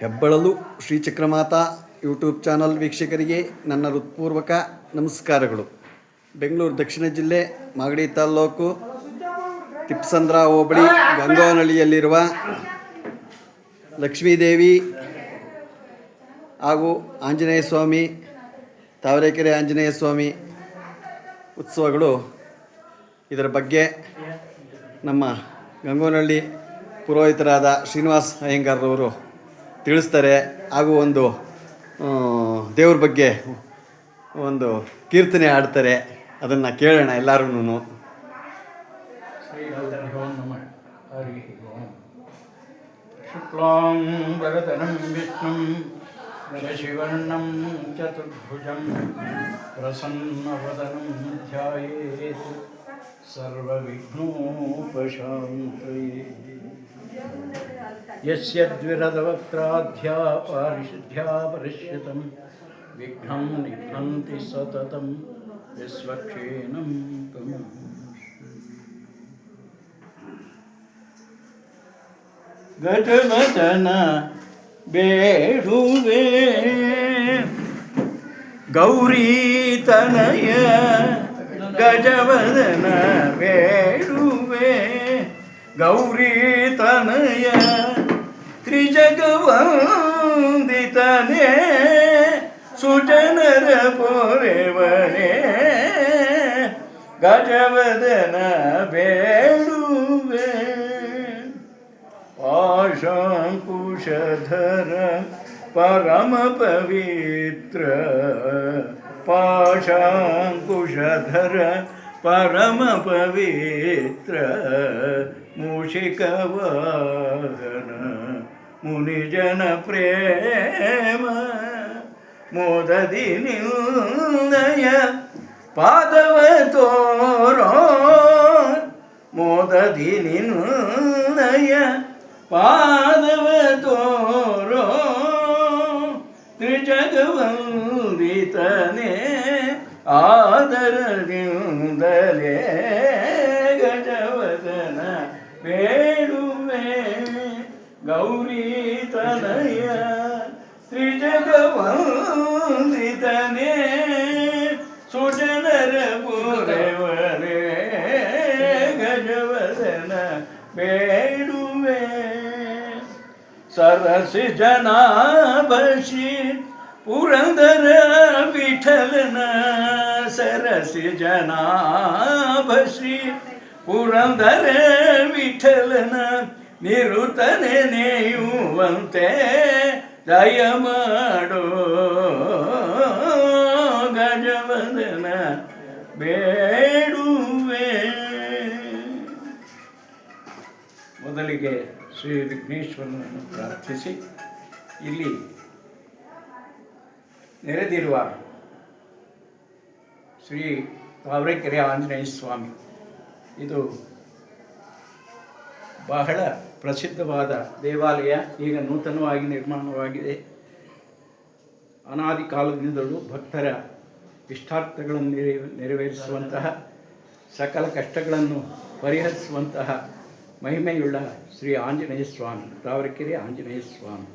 ಹೆಬ್ಬಳಲು Shri ಚಕ್ರಮಾತ YouTube channel ವೀಕ್ಷಕರಿಗೆ ನನ್ನ ಹೃತ್ಪೂರ್ವಕ ನಮಸ್ಕಾರಗಳು. ಬೆಂಗಳೂರು ದಕ್ಷಿಣ ಜಿಲ್ಲೆ ಮಾಗಡಿ ತಾಲ್ಲೂಕು ತಿಪ್ಸಂದ್ರ ಹೋಬಳಿ ಗಂಗೋನಳ್ಳಿಯಲ್ಲಿರುವ ಲಕ್ಷ್ಮೀದೇವಿ ಹಾಗೂ ಆಂಜನೇಯ ಸ್ವಾಮಿ, ತಾವರೆಕೆರೆ ಆಂಜನೇಯ ಸ್ವಾಮಿ ಉತ್ಸವಗಳು ಇದರ ಬಗ್ಗೆ ನಮ್ಮ ಗಂಗೋನಹಳ್ಳಿ ಪುರೋಹಿತರಾದ ಶ್ರೀನಿವಾಸ್ ಅಯ್ಯಂಗಾರ್ರವರು ತಿಳಿಸ್ತಾರೆ. ಹಾಗೂ ಒಂದು ದೇವ್ರ ಬಗ್ಗೆ ಒಂದು ಕೀರ್ತನೆ ಆಡ್ತಾರೆ ಅದನ್ನು ಕೇಳೋಣ ಎಲ್ಲರೂ ಶುಕ್ಲಾಂ ವರದನಂ ವಿಷ್ಣುಂ ಶಿವರ್ಣಂ ಚತುರ್ಭುಜಂ ಪ್ರಸನ್ನವದನಂ ಧ್ಯಾಯೇತ್. ಸರ್ವವಿಘ್ನೋಪಶಾಂತಯೇ. चतुर्भुजं प्रसन्नवदनं ध्यायेत् सर्वविघ्नोपशान्तये यस्य द्विरदवक्त्राध्या पारिशुद्ध्या परिष्यतं विघ्नं निघ्नन्ति सततं विश्वक्षेणं तमम् ಗಜವದನ ಬೇಡುವೆ ಗೌರಿ ತನಯ ಗಜವದನ ಬೇಡುವೆ ಗೌರಿ ತನಯ ತ್ರಿಜಗವಂದಿತನೇ ಸುಜನರ ಪೊರೆವನೇ ಗಜವದನ ಬೇಡುವೆ पाशाङ्कुशधर परमपवित्र पाशाङ्कुशधर परमपवित्र मूषिकवाहन ಮುನಿಜನ ಪ್ರೇಮ ಮೋದದಿ ನಿಂದಯ ಪಾದವ ತೋರೋ ಮೋದದಿ ನಿಂದಯ ಪಾದವ ತೋರೋ, ತ್ರಿಜಗವಂದಿತನೆ ಆದರ ನಿಂದಲೇ ಗಜವದನ ವೇ ಗೌರಿ ತನಯ ತ್ರಿಜಗವಂದಿತನೇ ಸುಜನರ ಪುರವರೇ ಗಜವದನ ಬೇಡುವೆ ಸರಸಿ ಜನಾಭಶಿ ಪುರಂದರ ವಿಠಲನ ಸರಸಿ ಜನಾಭಶಿ ಪುರಂದರ ವಿಠಲನ ನಿರುತನೆ ನೇಯುವಂತೆ ದಯ ಮಾಡೋ ಗಜವದನ ಬೇಡುವೆ. ಮೊದಲಿಗೆ ಶ್ರೀ ವಿಘ್ನೇಶ್ವರನನ್ನು ಪ್ರಾರ್ಥಿಸಿ. ಇಲ್ಲಿ ನೆರೆದಿರುವ ಶ್ರೀ ತಾವರೆಕೆರೆ ಆಂಜನೇಯ ಸ್ವಾಮಿ. ಇದು ಬಹಳ ಪ್ರಸಿದ್ಧವಾದ ದೇವಾಲಯ ಈಗ ನೂತನವಾಗಿ ನಿರ್ಮಾಣವಾಗಿದೆ. ಅನಾದಿ ಕಾಲದಿಂದಲೂ ಭಕ್ತರ ಇಷ್ಟಾರ್ಥಗಳನ್ನು ನೆರವೇ, ನೆರವೇರಿಸುವಂತಹ, ಸಕಲ ಕಷ್ಟಗಳನ್ನು ಪರಿಹರಿಸುವಂತಹ ಮಹಿಮೆಯುಳ್ಳ ಶ್ರೀ ಆಂಜನೇಯ ಸ್ವಾಮಿ, ತಾವರೆಕೆರೆ ಆಂಜನೇಯ ಸ್ವಾಮಿ.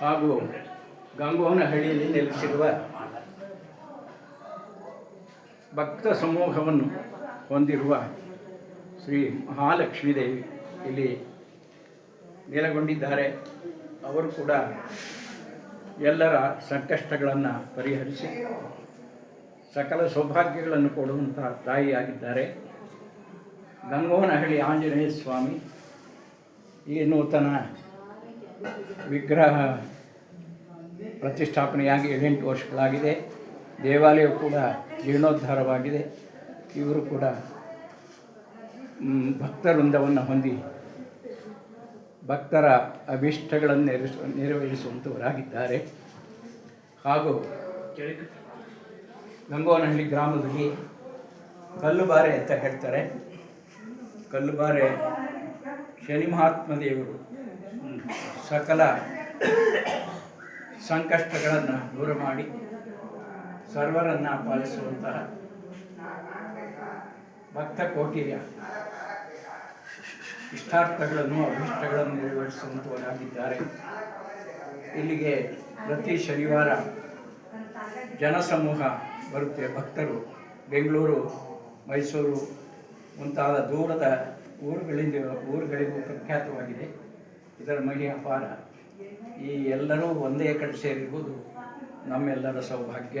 ಹಾಗೂ ಗಂಗೋನಹಳ್ಳಿಯಲ್ಲಿ ನೆಲೆಸಿರುವ ಭಕ್ತ ಸಮೂಹವನ್ನು ಹೊಂದಿರುವ ಶ್ರೀ ಮಹಾಲಕ್ಷ್ಮೀ ದೇವಿ ಇಲ್ಲಿ ನೆಲೆಗೊಂಡಿದ್ದಾರೆ ಅವರು ಕೂಡ ಎಲ್ಲರ ಸಂಕಷ್ಟಗಳನ್ನು ಪರಿಹರಿಸಿ ಸಕಲ ಸೌಭಾಗ್ಯಗಳನ್ನು ಕೊಡುವಂತಹ ತಾಯಿಯಾಗಿದ್ದಾರೆ. ಗಂಗೋನಹಳ್ಳಿ ಆಂಜನೇಯ ಸ್ವಾಮಿ, ಈ ನೂತನ ವಿಗ್ರಹ ಪ್ರತಿಷ್ಠಾಪನೆಯಾಗಿ ಏಳೆಂಟು ವರ್ಷಗಳಾಗಿದೆ. ದೇವಾಲಯ ಕೂಡ ಜೀರ್ಣೋದ್ಧಾರವಾಗಿದೆ. ಇವರು ಕೂಡ ಭಕ್ತವೃಂದವನ್ನು ಹೊಂದಿ ಭಕ್ತರ ಅಭೀಷ್ಟಗಳನ್ನು ನೆರವೇರಿಸ ನೆರವೇರಿಸುವಂಥವರಾಗಿದ್ದಾರೆ ಹಾಗೂ ಗಂಗೋನಹಳ್ಳಿ ಗ್ರಾಮದಲ್ಲಿ ಕಲ್ಲುಬಾರೆ ಅಂತ ಹೇಳ್ತಾರೆ. ಕಲ್ಲುಬಾರೆ ಶನಿ ಮಹಾತ್ಮ ದೇವರು ಸಕಲ ಸಂಕಷ್ಟಗಳನ್ನು ದೂರ ಮಾಡಿ ಸರ್ವರನ್ನು ಪಾಲಿಸುವಂತಹ ಭಕ್ತ ಕೋಟಿಯ ಇಷ್ಟಾರ್ಥಗಳನ್ನು, ಅಭಿಷ್ಟಗಳನ್ನು ನೆರವೇರಿಸುವಂತವರಾಗಿದ್ದಾರೆ ಇಲ್ಲಿಗೆ ಪ್ರತಿ ಶನಿವಾರ ಜನಸಮೂಹ ಬರುತ್ತೆ. ಭಕ್ತರು ಬೆಂಗಳೂರು, ಮೈಸೂರು ಮುಂತಾದ ದೂರದ ಊರುಗಳಿಂದ, ಊರುಗಳಿಗೂ ಪ್ರಖ್ಯಾತವಾಗಿದೆ. ಇದರ ಮಹಿ ಅಪಾರ. ಈ ಎಲ್ಲರೂ ಒಂದೇ ಕಡೆ ಸೇರಿರುವುದು ನಮ್ಮೆಲ್ಲರ ಸೌಭಾಗ್ಯ.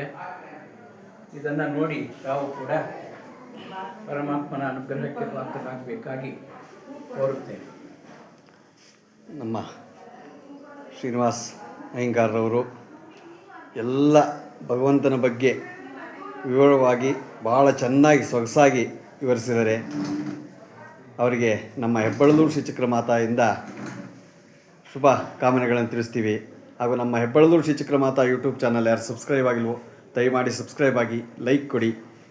ಇದನ್ನು ನೋಡಿ ತಾವು ಕೂಡ ಪರಮಾತ್ಮನ ಅನುಗ್ರಹಕ್ಕೆ ಪಾತ್ರರಾಗಬೇಕಾಗಿ ಕೋರುತ್ತೇನೆ. ನಮ್ಮ ಶ್ರೀನಿವಾಸ್ ಅಯ್ಯಂಗಾರ್ರವರು ಎಲ್ಲ ಭಗವಂತನ ಬಗ್ಗೆ ವಿವರವಾಗಿ ಭಾಳ ಚೆನ್ನಾಗಿ ಸೊಗಸಾಗಿ ವಿವರಿಸಿದ್ದಾರೆ ಅವರಿಗೆ ನಮ್ಮ ಹೆಬ್ಬಳದೂರು ಶಿಕ್ಷಕರ ಚಕ್ರಮಾತಾಯಿಂದ ಶುಭ ಕಾಮನೆಗಳನ್ನು ತಿಳಿಸ್ತೀವಿ. ಹಾಗೂ ನಮ್ಮ ಹೆಬ್ಬಳದೂರು ಶಿಕ್ಷಕರ ಚಕ್ರಮಾತಾ ಯೂಟ್ಯೂಬ್ ಚಾನಲ್ ಯಾರು ಸಬ್ಸ್ಕ್ರೈಬ್ ಆಗಿಲ್ವೋ ದಯಮಾಡಿ ಸಬ್ಸ್ಕ್ರೈಬ್ ಆಗಿ ಲೈಕ್ ಕೊಡಿ.